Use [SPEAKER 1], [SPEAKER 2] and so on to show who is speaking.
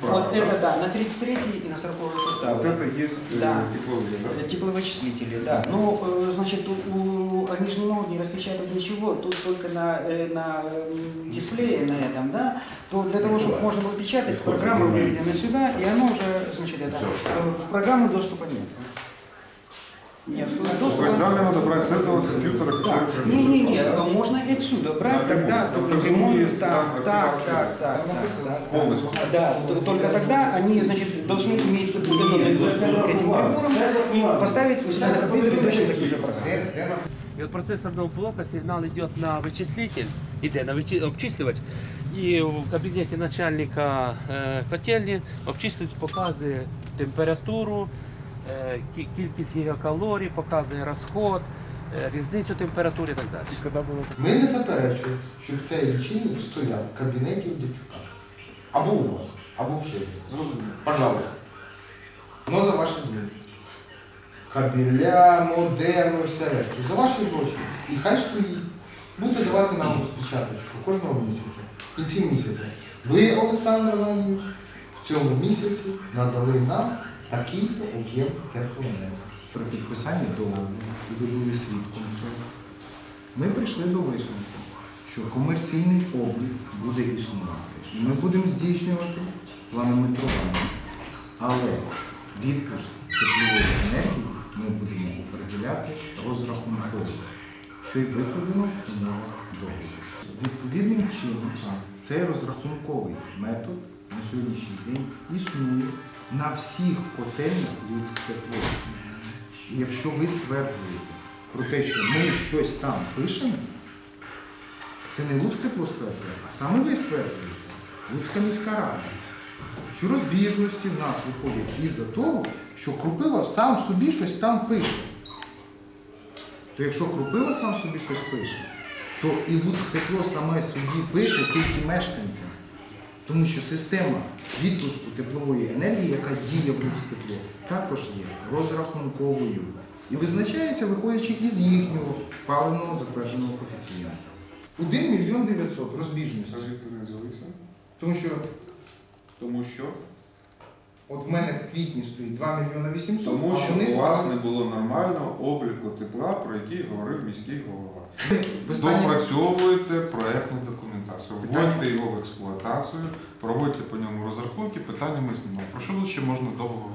[SPEAKER 1] Вот
[SPEAKER 2] справа.
[SPEAKER 1] это да, на 33 и на 40
[SPEAKER 2] Вот
[SPEAKER 1] квартал.
[SPEAKER 2] это есть э,
[SPEAKER 1] Да.
[SPEAKER 2] тепловые, да?
[SPEAKER 1] Тепловычислители, да. Ну, э, значит, у- они же не могут не распечатать ничего, тут только на, э, на дисплее на этом, да, то для того, чтобы можно было печатать, программа выведена сюда, и оно уже, значит, это, э, в программу доступа нет. Нет,
[SPEAKER 2] То есть
[SPEAKER 1] доступа
[SPEAKER 2] данные надо брать с этого компьютера,
[SPEAKER 1] Да.
[SPEAKER 2] который
[SPEAKER 1] Не-не-не, можно и отсюда брать,
[SPEAKER 2] Да,
[SPEAKER 1] тогда
[SPEAKER 2] напрямую. Там
[SPEAKER 1] напрямую,
[SPEAKER 2] напрямую есть,
[SPEAKER 1] так,
[SPEAKER 2] да,
[SPEAKER 1] так, так, так,
[SPEAKER 2] активация.
[SPEAKER 1] так, так.
[SPEAKER 2] полностью.
[SPEAKER 1] Да, т- только тогда они, значит, должны иметь определенный доступ к этим приборам и поставить у себя на компьютере точно такие же программы.
[SPEAKER 3] І от процесорного блока сигнал йде на вичислитель, іде на вичи- обчислювач, і в кабінеті начальника е, котельні обчислювач показує температуру, е, кі- кількість гігакалорій, показує розход, е, різницю температури і так далі.
[SPEAKER 4] Ми не заперечуємо, щоб цей лічильник стояв в кабінеті у Дячука. Або у вас, або в шефі. Зрозуміло. Пожалуйста. Но за ваші деньги. Кабеля, модеми, все решту. За ваші гроші. І хай стоїть. Будете давати нам розпечаточку кожного місяця. В кінці місяця. Ви, Олександр Іванович, в цьому місяці надали нам такий-то об'єм теплоенергії.
[SPEAKER 5] при підписанні договору, і ви були свідком цього, ми прийшли до висновку, що комерційний облік буде існувати. І ми будемо здійснювати планометрування. Але відпуск теплової енергії ми будемо определяти розрахунково, що й викладено в умовах договору. Відповідним чином цей розрахунковий метод на сьогоднішній день існує на всіх котельнях Луцьк тепло. І якщо ви стверджуєте про те, що ми щось там пишемо, це не Луцьк тепло стверджує, а саме ви стверджуєте, Луцька міська рада. Що розбіжності в нас виходять із-за того, що Крупива сам собі щось там пише. То якщо Крупива сам собі щось пише, то і Луцьк тепло саме собі пише тільки мешканцям. Тому що система відпуску теплової енергії, яка діє в Луцьк тепло, також є розрахунковою і визначається, виходячи із їхнього паливного затвердженого коефіцієнту. 1 мільйон 900 розбіжності. Тому що
[SPEAKER 2] Тому що?
[SPEAKER 5] от в мене в квітні стоїть 2 мільйона 800,
[SPEAKER 2] Тому
[SPEAKER 5] а
[SPEAKER 2] що
[SPEAKER 5] вони
[SPEAKER 2] у вас не було нормального обліку тепла, про який говорив міський голова.
[SPEAKER 5] останній-
[SPEAKER 2] Допрацьовуєте проєктну документацію,
[SPEAKER 5] Питання-
[SPEAKER 2] вводьте його в експлуатацію, проводьте по ньому розрахунки, питання ми знімемо. Про що тут ще можна довго